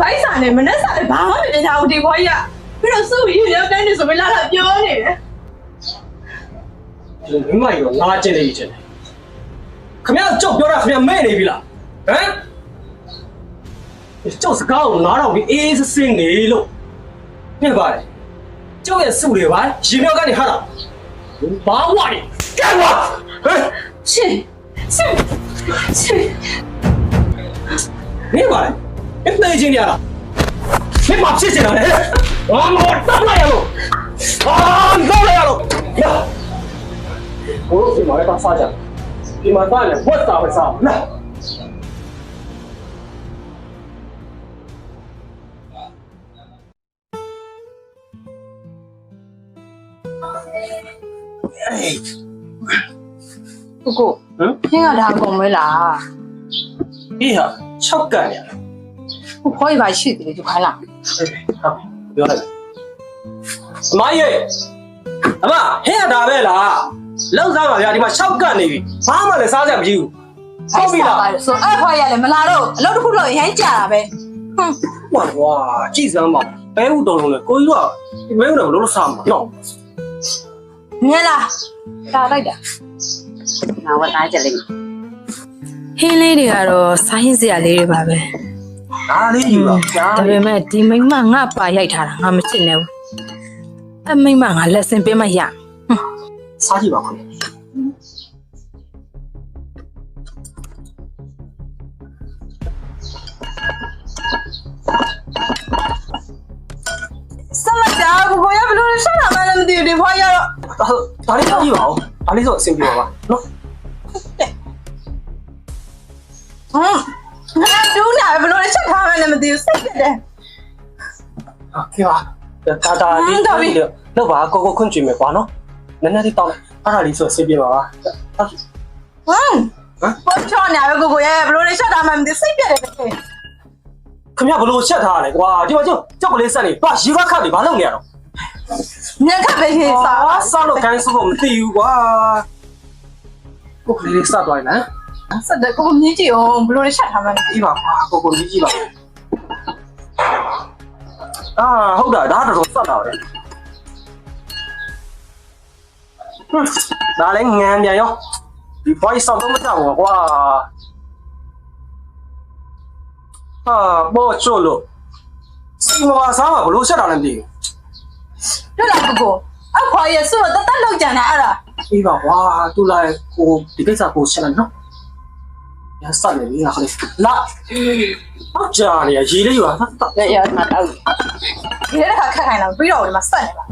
ဘိုက်စာနဲ့မနဲ့စာနဲ့ဘာမှမတင်ထားဘူးဒီဘွားကြီးကပြီးတော့စုပြီးရောက်တိုင်းနေဆိုပြီးလာလာပြောနေတယ်ဒီမိမကြီးတော့ငါကျင်နေပြီကျင်တယ်ခမရကြောက်ပြောတာခမရမဲ့နေပြီလားဟမ်ကြောက်စကားကိုနားတော့ပြီးအေးစစင်းနေလို့ပြပါလေကြောက်ရဲ့စုတွေပါရင်မြောက်ကနေဟာတာဘာဝါနေကဲဝါဟမ်ရှင်ရှင်ရှင်နေပါလေ အသေးချင်းရလားမင်းမဖြစ်ချင်တာလေဘာမတော်တပ်လိုက်ရလို့အာတော့လိုက်ရလို့ရဘိုးဒီမှာလည်းပါစားကြဒီမှာသားလည်းဝတ်တာပဲစားလာကိုကိုဟမ်ခင်းကဒါကုန်မဲလားဒီဟာ6ကန်ရကို ခေါ်ရပါရှိတယ်ဒီခိုင်းလားဟုတ်ပြောလိုက်အမကြီးအမဟဲ့တာပဲလားလောက်စားပါဗျာဒီမှာ6ကန်နေပြီဘာမှလည်းစားစရာမရှိဘူးဟုတ်ပြီလားဆိုအဲ့ခေါ်ရလဲမလာတော့အလုပ်တစ်ခုလုပ်ရင်ဟိုင်းကြာတာပဲဟွန်းဟွာကွာကြည်စမ်းပါဘဲဥတော်လုံးလေကိုကြီးကဘဲဥတော်လုံးလို့စားမှာနော်မြင်လားတာလိုက်တာငါဝတ်သားကြလိမ့်မယ်ဟင်းလေးတွေကတော့ဆိုင်းစရာလေးတွေပါပဲ ဒါလေးယူပါဗျာဒါပေမဲ့ဒီမိမငါပါရိုက်ထားတာငါမချစ်နဲ့ဘူးအမိမငါလက်စင်ပေးမရစားကြည့်ပါခင်ဗျဆက်လိုက်တာကိုကိုရဘလို့ဆက်လာမှလည်းမသိဘူးဒီဘွားရတော့ဒါဒါလေးစားကြည့်ပါဦးဒါလေးဆိုအဆင်ပြေပါပါနော်ဟွန်း ငါဒူးနာဘယ်လိုလဲချက်ထားမှန်းလည်းမသိဘူးစိတ်ပြက်တယ် ဟာခေပါဒါဒါဟမ်လေးဒါပဲ လောက်ပါကိုကိုခွင့်ကြည့်မယ်ကွာနော်နည်းနည်းလေးတောင်းလိုက်အဲ့ဒါလေးဆိုဆေးပြပါပါဟုတ် ဟမ်ဟမ် ပေါ်ချောင်းနေရပဲကိုကိုရဲ့ဘယ်လိုလဲချက်ထားမှန်းမသိဘူးစိတ်ပြက်တယ်တကယ်ခင်ဗျဘလို့ချက်ထားရလဲကွာဒီမှာကျောက်ကျောက်ကလေးဆက်နေတွားရေခွက်ခတ်နေဘာလုပ်နေရတော့ညံခတ်ပဲဟေးစာ ဆောက်လို့ခိုင်းစုဖို့မသိဘူးကွာကိုကလေးလေးစသွားလိုက်လား ဆက်တယ်ကိုမြင်ကြည့်အောင်ဘလို့ချက်ထားမှမသိကြည့်ပါကွာကိုကိုကြီးကြည့်ပါအာဟုတ်တာဒါတော့ဆက်လာတယ်ဒါလည်းငံပြန်ရောဒီ voice ဆောက်တော့မကြောက်ဘူးကွာဟာဘောချိုလို့စီမပါစားမှာဘလို့ချက်တာလဲမသိဘူးတွေ့လားကိုကိုအခွာရဆိုတော့တတ်လောက်ကြံတာအဲ့ဒါအေးပါကွာသူလာကိုဒီကိစ္စကိုရှင်းလိုက်နော် ရစတယ်လေခလေးလာဟုတ်ကြရရေလေးယူပါရရငါတောက်ဒီတဲ့ခါခက်ခိုင်းတော့ပြီးတော့ဒီမှာဆက်နေပါ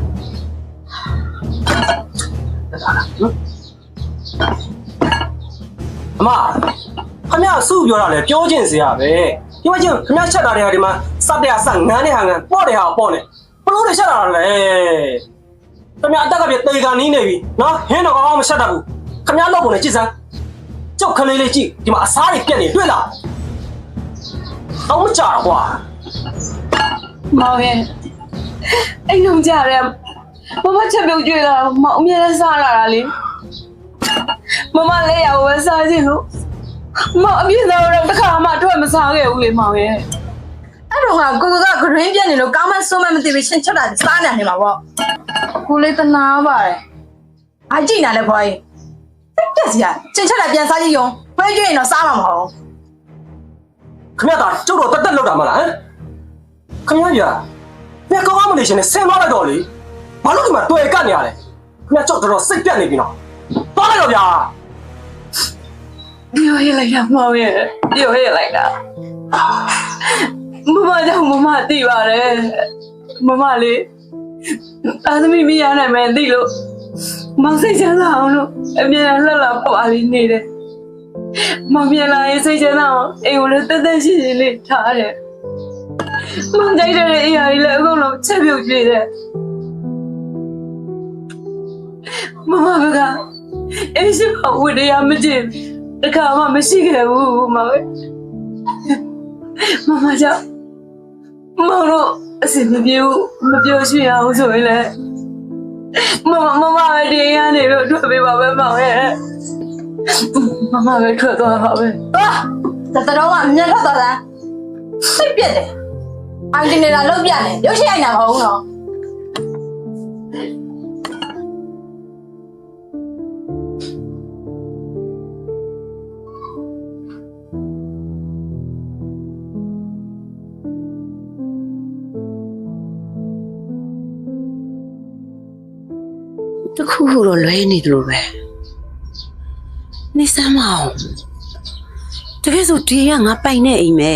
အမခမရစုပြောတာလေပြောချင်းစရာပဲဒီမှာချင်းခမရချက်တာတွေကဒီမှာစက်တဲ့ဆက်ငန်းတဲ့ဟာငန်းပေါ့တဲ့ဟာပေါ့နေဘလို့တွေချက်တာလဲခမရအတက်ကပြတေကန်နီးနေပြီနော်ဟင်းတော့ကောင်းမချက်တတ်ဘူးခမရလောက်ပုံနဲ့ကြည့်စမ်း ကြောက်ကလေးလေးကြည့်ဒီမှာအစားတွေပြက်နေတွေ့လားတော့မကြတော့ကွာမောင်ရဲ့အဲ့လုံးကြရဲမမချက်ပြုတ်ကြွေလာမောင်အမြဲတမ်းစားလာတာလေမမလည်းရဝယ်စားခြင်းလို့မောင်အပြည့်စားတော့တစ်ခါမှတွေ့မစားခဲ့ဘူးလေမောင်ရဲ့အဲ့တော့ငါကိုကိုကဂရင်းပြက်နေလို့ကောင်းမဆိုးမမသိဘူးရှင်းချက်တာစားနေနေမှာပေါ့ကိုလေးတနာပါတယ်အကြည့်နေလဲဘွားကြီး ပြက်စီကရှင်းချက်တာပြန်စားကြည့်ရောဘဲကျွရင်တော့စားမှာမဟုတ်ခမရတာကျုပ်တော့တက်တက်လောက်တာမလားဟမ်ခမရပြပြကောင်းအောင်မနေရှင်နဲ့ဆင်းသွားလိုက်တော့လေဘာလို့ဒီမှာတွေ့ကတ်နေရလဲခမရကျုပ်တော်တော်စိတ်ပြတ်နေပြီနော်သွားလိုက်တော့ဗျာပြောရလိုက်တာမောင်ရဲ့ပြောရလိုက်တာမမကြောင့်မမသိပါတယ်မမလေးအာသမီမရနိုင်မယ်သိလို့ မောင်စိတ်ချမ်းသာအောင်လို့အမြဲတမ်းလှလှပွားလေးနေတယ်မောင်ပြန်လာရင်စိတ်ချမ်းသာအောင်အိမ်ကိုလည်းတက်တက်ရှိရှိလေးထားတယ်မောင်ကြိုက်တဲ့အရာကြီးလည်းအကုန်လုံးချက်ပြုတ်ကြည့်တယ်မမကအဲ့ရှိမဝိတရားမကြည့်တခါမှမရှိခဲ့ဘူးမောင်ရဲ့မမကြောင့်မောင်တို့အစီမပြေဘူးမပြောရွှင်အောင်ဆိုရင်လည်း မမမမပဲဒီရနေလို့ထွက်ပေးပါပဲမောင်ရဲ့မမပဲထွက်သွားပါပဲသွားတတတော့ကမြက်ထွက်သွားတာစိတ်ပြက်တယ်အိုင်တင်နေတာလောက်ပြတယ်ရုပ်ရှင်ရိုက်တာမဟုတ်ဘူး တခုခုတော့လွဲနေတယ်လို့ပဲနေစမ်းမအောင်တကယ်ဆိုဒီကငါပိုင်နေအိမ်မဲ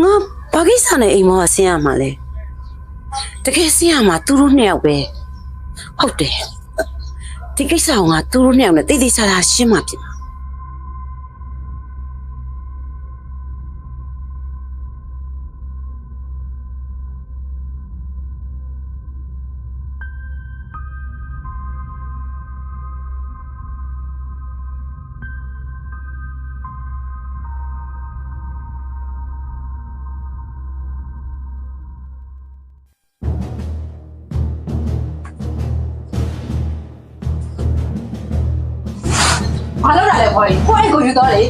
ငါဘာကိစ္စနဲ့အိမ်မောကဆင်းရမှာလဲတကယ်ဆင်းရမှာသူတို့နှစ်ယောက်ပဲဟုတ်တယ်ဒီကိစ္စကငါသူတို့နှစ်ယောက်နဲ့တိတ်တိတ်ဆာဆာရှင်းမှာဖြစ် ဘာလို့လဲခွာကြီးကိုအိတ်ကိုယူတော့လေ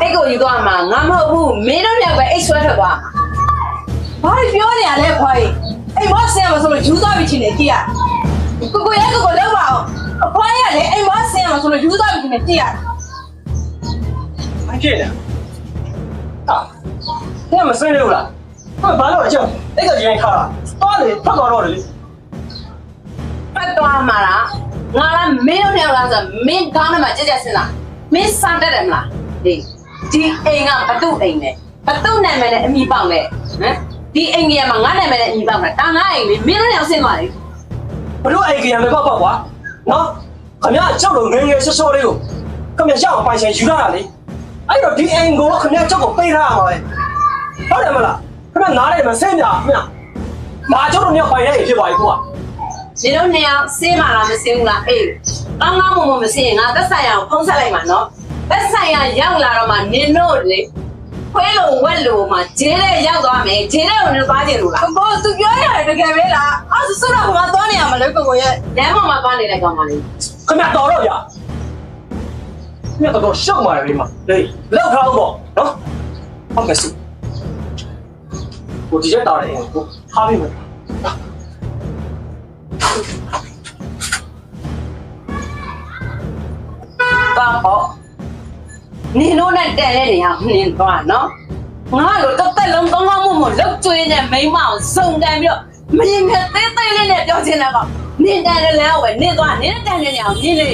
အိတ်ကိုယူသွားမှာငါမဟုတ်ဘူးမင်းတို့နှစ်ယောက်ပဲအိတ်ဆွဲထွက်သွားမှာဘာလို့ပြောနေရလဲခွာကြီးအိမ်မဆင်းရမဆိုလို့ယူသွားပြီချင်းနေကြည့်ရကိုကိုရဲကိုကိုလောက်ပါအောင်အခွားရလေအိမ်မဆင်းရမဆိုလို့ယူသွားပြီချင်းနေကြည့်ရဘာဖြစ်လဲဟာဘယ်မစင်းလို့လားဟောဘာလို့အကြောင်းအဲ့ကကြီးခါသွားလေဖတ်သွားတော့လေပတ်သွားမှာလား ငါလားမင်းတို့နှစ်ယောက်လားဆိုမင်းကောင်းတယ်မှာကြက်ကြက်စင်လားမင်းစတတ်တယ်မလားဒီဒီအိမ်ကဘသူ့အိမ်လဲဘသူ့နာမည်နဲ့အမိပေါက်လဲဟမ်ဒီအိမ်ကြီးမှာငါနာမည်နဲ့အမိပေါက်လဲဒါငါအိမ်လေမင်းတို့နှစ်ယောက်ဆင်းသွားလေဘလို့အိမ်ကြီးရမယ်ပေါ့ပေါ့ကွာနော်ခမရကြောက်လို့ငငယ်ဆော့ဆော့လေးကိုခမရရအောင်ပိုင်ဆိုင်ယူလာတာလေအဲ့တော့ဒီအိမ်ကိုခမရကြောက်ကိုပေးထားရမှာပဲဟုတ်တယ်မလားခမရနားတယ်မစင်းပြခမရမာကြောက်လို့မြောက်ပိုင်ရဖြစ်သွားပြီကွာ မင်းတို့နှစ်ယောက်ဆင်းမှာလားမဆင်းဘူးလားအေးကောင်းကောင်းမွန်မွန်မဆင်းရင်ငါသက်ဆိုင်ရအောင်ဖုံးဆက်လိုက်မှာနော်သက်ဆိုင်ရရောက်လာတော့မှနင်တို့လေခွဲလို့ဝက်လို့မှဂျင်းတဲ့ရောက်သွားမယ်ဂျင်းတဲ့ကိုနင်သွားကြည့်လို့လားကိုကိုသူပြောရတယ်တကယ်ပဲလားအဲ့ဆိုတော့ငါသွားနေရမလဲကိုကိုရဲ့လမ်းပေါ်မှာသွားနေတဲ့ကောင်မလေးခမရတော်တော့ဗျာခမရတော်ရှောက်มาတယ်လေမဟေးလောက်ထားအောင်ပေါ့နော်ဟုတ်ကဲ့စုကိုဒီချက်တာတယ်ကိုထားပြီမယ် သွားပေါ့နင်တို့နဲ့တန်တဲ့နေရာနင်သွားနော်ငါတို့တစ်သက်လုံးကောင်းကောင်းမွန်မွန်လောက်ကျွေးတဲ့မိန်းမအောင်စုံတန်ပြီးတော့မရင်မြတ်သေးသေးလေးနဲ့ပြောချင်တာကနင်တန်တယ်လဲဝယ်နင်သွားနင်တန်တဲ့နေရာနင်လေ